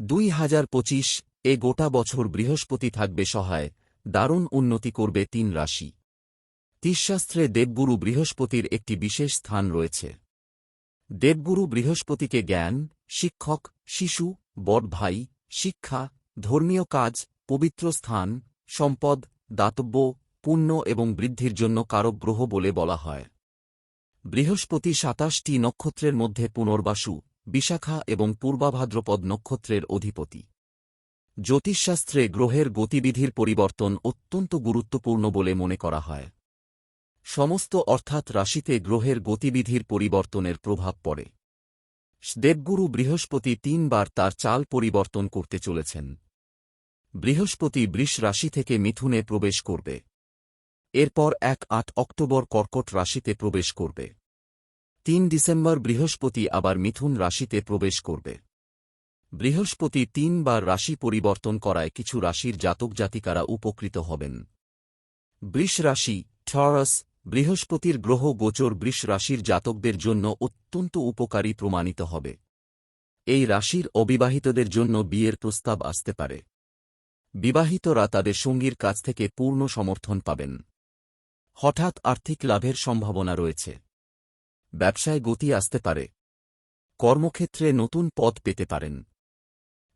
দুই হাজার পঁচিশ এ গোটা বছর বৃহস্পতি থাকবে সহায়, দারুণ উন্নতি করবে তিন রাশি। তীরশাস্ত্রে দেবগুরু বৃহস্পতির একটি বিশেষ স্থান রয়েছে। দেবগুরু বৃহস্পতিকে জ্ঞান, শিক্ষক, শিশু, বড় ভাই, শিক্ষা, ধর্মীয় কাজ, পবিত্র স্থান, সম্পদ, দাতব্য, পুণ্য এবং বৃদ্ধির জন্য কারক গ্রহ বলে বলা হয়। বৃহস্পতি সাতাশটি নক্ষত্রের মধ্যে পুনর্বাসু বিশাখা এবং পূর্বাভাদ্রপদ নক্ষত্রের অধিপতি। জ্যোতিষশাস্ত্রে গ্রহের গতিবিধির পরিবর্তন অত্যন্ত গুরুত্বপূর্ণ বলে মনে করা হয়। সমস্ত অর্থাৎ রাশিতে গ্রহের গতিবিধির পরিবর্তনের প্রভাব পড়ে। দেবগুরু বৃহস্পতি তিনবার তার চাল পরিবর্তন করতে চলেছেন। বৃহস্পতি বৃষ রাশি থেকে মিথুনে প্রবেশ করবে। এরপর এক আট অক্টোবর কর্কট রাশিতে প্রবেশ করবে। তিন ডিসেম্বর বৃহস্পতি আবার মিথুন রাশিতে প্রবেশ করবে। বৃহস্পতি তিনবার রাশি পরিবর্তন করায় কিছু রাশির জাতক জাতিকারা উপকৃত হবেন। বৃষ রাশি ঠরস বৃহস্পতির গ্রহ গোচর বৃষ রাশির জাতকদের জন্য অত্যন্ত উপকারী প্রমাণিত হবে। এই রাশির অবিবাহিতদের জন্য বিয়ের প্রস্তাব আসতে পারে। বিবাহিতরা তাদের সঙ্গীর কাছ থেকে পূর্ণ সমর্থন পাবেন। হঠাৎ আর্থিক লাভের সম্ভাবনা রয়েছে। ব্যবসায় গতি আসতে পারে। কর্মক্ষেত্রে নতুন পদ পেতে পারেন।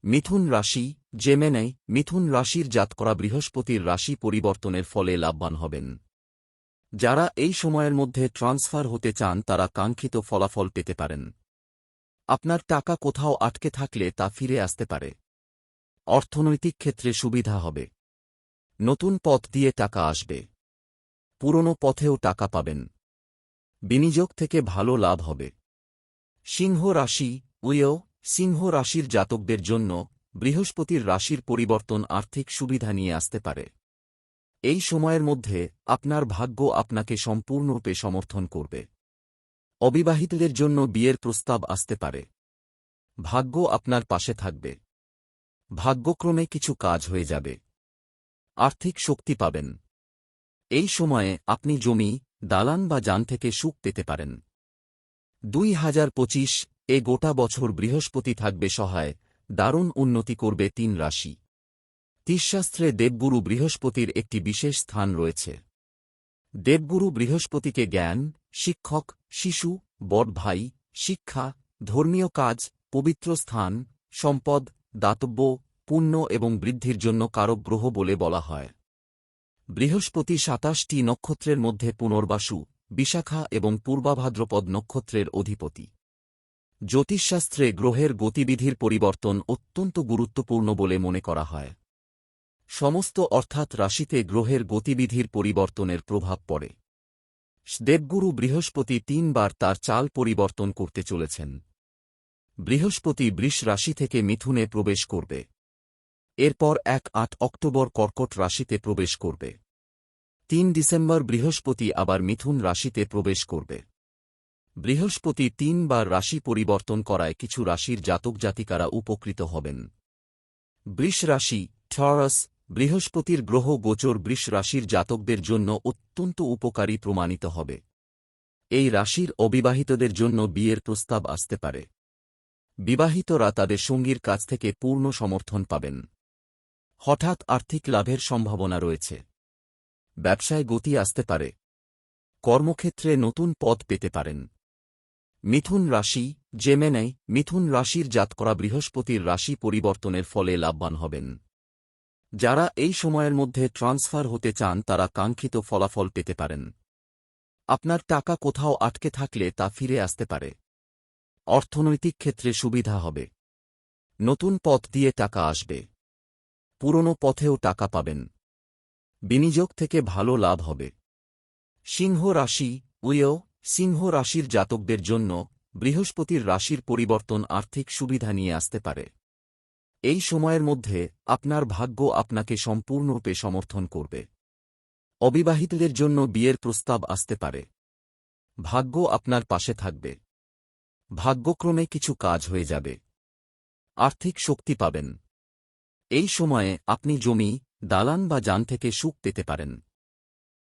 মিথুন রাশি জেমেনাই মিথুন রাশির জাত করা বৃহস্পতির রাশি পরিবর্তনের ফলে লাভবান হবেন। যারা এই সময়ের মধ্যে ট্রান্সফার হতে চান, তারা কাঙ্ক্ষিত ফলাফল পেতে পারেন। আপনার টাকা কোথাও আটকে থাকলে তা ফিরে আসতে পারে। অর্থনৈতিক ক্ষেত্রে সুবিধা হবে। নতুন পথ দিয়ে টাকা আসবে। পুরনো পথেও টাকা পাবেন। বিনিয়োগ থেকে ভালো লাভ হবে। সিংহ রাশি উয়েও সিংহ রাশির জাতকদের জন্য বৃহস্পতির রাশির পরিবর্তন আর্থিক সুবিধা নিয়ে আসতে পারে। এই সময়ের মধ্যে আপনার ভাগ্য আপনাকে সম্পূর্ণরূপে সমর্থন করবে। অবিবাহিতদের জন্য বিয়ের প্রস্তাব আসতে পারে। ভাগ্য আপনার পাশে থাকবে। ভাগ্যক্রমে কিছু কাজ হয়ে যাবে। আর্থিক শক্তি পাবেন। এই সময়ে আপনি জমি দালান বা যান থেকে সুখ পেতে পারেন। দুই হাজার পঁচিশ এ গোটা বছর বৃহস্পতি থাকবে সহায়, দারুণ উন্নতি করবে তিন রাশি। তীরশাস্ত্রে দেবগুরু বৃহস্পতির একটি বিশেষ স্থান রয়েছে। দেবগুরু বৃহস্পতিকে জ্ঞান, শিক্ষক, শিশু, বড় ভাই, শিক্ষা, ধর্মীয় কাজ, পবিত্র স্থান, সম্পদ, দাতব্য, পুণ্য এবং বৃদ্ধির জন্য কারক গ্রহ বলে বলা হয়। বৃহস্পতি সাতাশটি নক্ষত্রের মধ্যে পুনর্বাসু, বিশাখা এবং পূর্বাভাদ্রপদ নক্ষত্রের অধিপতি। জ্যোতিষশাস্ত্রে গ্রহের গতিবিধির পরিবর্তন অত্যন্ত গুরুত্বপূর্ণ বলে মনে করা হয়। সমস্ত অর্থাৎ রাশিতে গ্রহের গতিবিধির পরিবর্তনের প্রভাব পড়ে। দেবগুরু বৃহস্পতি তিনবার তার চাল পরিবর্তন করতে চলেছেন। বৃহস্পতি বৃষ রাশি থেকে মিথুনে প্রবেশ করবে। এরপর এক আট অক্টোবর কর্কট রাশিতে প্রবেশ করবে। তিন ডিসেম্বর বৃহস্পতি আবার মিথুন রাশিতে প্রবেশ করবে। বৃহস্পতি তিনবার রাশি পরিবর্তন করায় কিছু রাশির জাতক জাতিকারা উপকৃত হবেন। বৃষ রাশি ঠরস বৃহস্পতির গ্রহ গোচর বৃষ রাশির জাতকদের জন্য অত্যন্ত উপকারী প্রমাণিত হবে। এই রাশির অবিবাহিতদের জন্য বিয়ের প্রস্তাব আসতে পারে। বিবাহিতরা তাদের সঙ্গীর কাছ থেকে পূর্ণ সমর্থন পাবেন। হঠাৎ আর্থিক লাভের সম্ভাবনা রয়েছে। ব্যবসায় গতি আসতে পারে। কর্মক্ষেত্রে নতুন পদ পেতে পারেন। মিথুন রাশি জেমেনাই মিথুন রাশির জাত করা বৃহস্পতির রাশি পরিবর্তনের ফলে লাভবান হবেন। যারা এই সময়ের মধ্যে ট্রান্সফার হতে চান, তারা কাঙ্ক্ষিত ফলাফল পেতে পারেন। আপনার টাকা কোথাও আটকে থাকলে তা ফিরে আসতে পারে। অর্থনৈতিক ক্ষেত্রে সুবিধা হবে। নতুন পথ দিয়ে টাকা আসবে। পুরনো পথেও টাকা পাবেন। বিনিয়োগ থেকে ভালো লাভ হবে। সিংহ রাশি উয়েও সিংহ রাশির জাতকদের জন্য বৃহস্পতির রাশির পরিবর্তন আর্থিক সুবিধা নিয়ে আসতে পারে। এই সময়ের মধ্যে আপনার ভাগ্য আপনাকে সম্পূর্ণরূপে সমর্থন করবে। অবিবাহিতদের জন্য বিয়ের প্রস্তাব আসতে পারে। ভাগ্য আপনার পাশে থাকবে। ভাগ্যক্রমে কিছু কাজ হয়ে যাবে। আর্থিক শক্তি পাবেন। এই সময়ে আপনি জমি দালান বা যান থেকে সুখ পেতে পারেন।